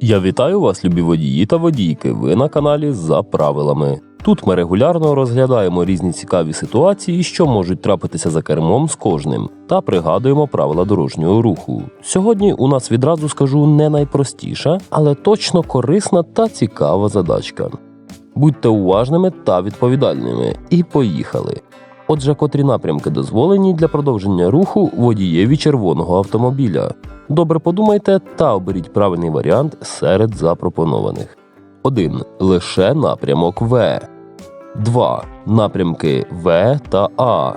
Я вітаю вас, любі водії та водійки. Ви на каналі за правилами. Тут ми регулярно розглядаємо різні цікаві ситуації, що можуть трапитися за кермом з кожним, та пригадуємо правила дорожнього руху. Сьогодні у нас відразу скажу не найпростіша, але точно корисна та цікава задачка. Будьте уважними та відповідальними. І поїхали. Отже, котрі напрямки дозволені для продовження руху водієві червоного автомобіля. Добре подумайте та оберіть правильний варіант серед запропонованих. 1. Лише напрямок В. 2. Напрямки В та А.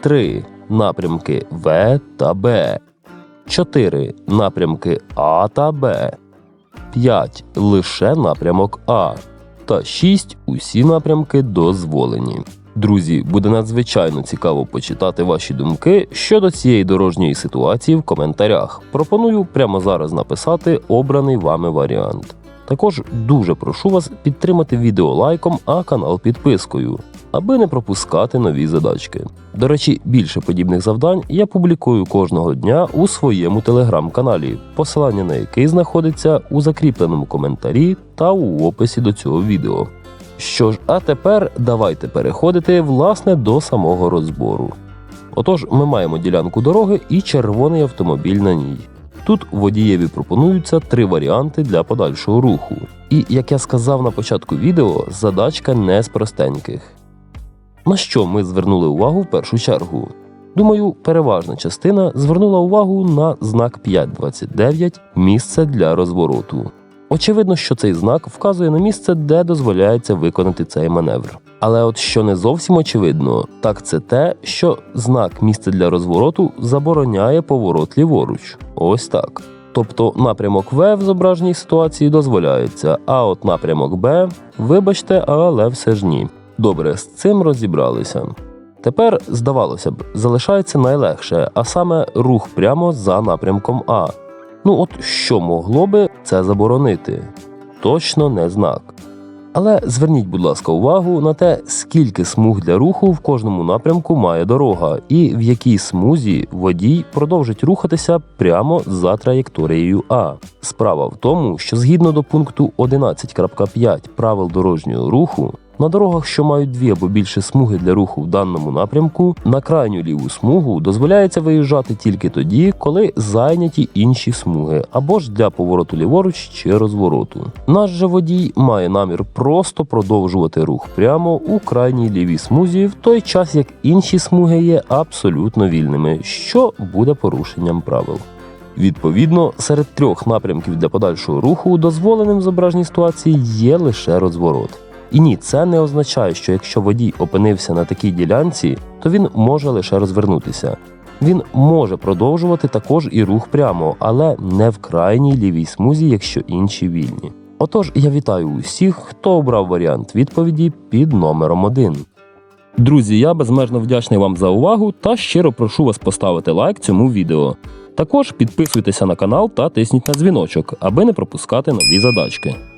3. Напрямки В та Б. 4. Напрямки А та Б. 5. Лише напрямок А. Та 6. Усі напрямки дозволені. Друзі, буде надзвичайно цікаво почитати ваші думки щодо цієї дорожньої ситуації в коментарях. Пропоную прямо зараз написати обраний вами варіант. Також дуже прошу вас підтримати відео лайком, а канал підпискою, аби не пропускати нові задачки. До речі, більше подібних завдань я публікую кожного дня у своєму телеграм-каналі, посилання на який знаходиться у закріпленому коментарі та у описі до цього відео. Що ж, а тепер давайте переходити власне до самого розбору. Отож, ми маємо ділянку дороги і червоний автомобіль на ній. Тут водієві пропонуються три варіанти для подальшого руху. І, як я сказав на початку відео, задачка не з простеньких. На що ми звернули увагу в першу чергу? Думаю, переважна частина звернула увагу на знак 529 місце для розвороту. Очевидно, що цей знак вказує на місце, де дозволяється виконати цей маневр. Але от що не зовсім очевидно, так це те, що знак місце для розвороту забороняє поворот ліворуч. Ось так. Тобто напрямок В в зображеній ситуації дозволяється, а от напрямок Б, вибачте, але все ж ні. Добре, з цим розібралися. Тепер, здавалося б, залишається найлегше, а саме рух прямо за напрямком А. Ну от що могло би це заборонити? Точно не знак. Але зверніть, будь ласка, увагу на те, скільки смуг для руху в кожному напрямку має дорога, і в якій смузі водій продовжить рухатися прямо за траєкторією А. Справа в тому, що згідно до пункту 11.5 правил дорожнього руху, на дорогах, що мають дві або більше смуги для руху в даному напрямку, на крайню ліву смугу дозволяється виїжджати тільки тоді, коли зайняті інші смуги, або ж для повороту ліворуч чи розвороту. Наш же водій має намір просто продовжувати рух прямо у крайній лівій смузі, в той час як інші смуги є абсолютно вільними, що буде порушенням правил. Відповідно, серед трьох напрямків для подальшого руху дозволеним в зображеній ситуації є лише розворот. І ні, це не означає, що якщо водій опинився на такій ділянці, то він може лише розвернутися. Він може продовжувати також і рух прямо, але не в крайній лівій смузі, якщо інші вільні. Отож, я вітаю усіх, хто обрав варіант відповіді під номером 1. Друзі, я безмежно вдячний вам за увагу та щиро прошу вас поставити лайк цьому відео. Також підписуйтеся на канал та тисніть на дзвіночок, аби не пропускати нові задачки.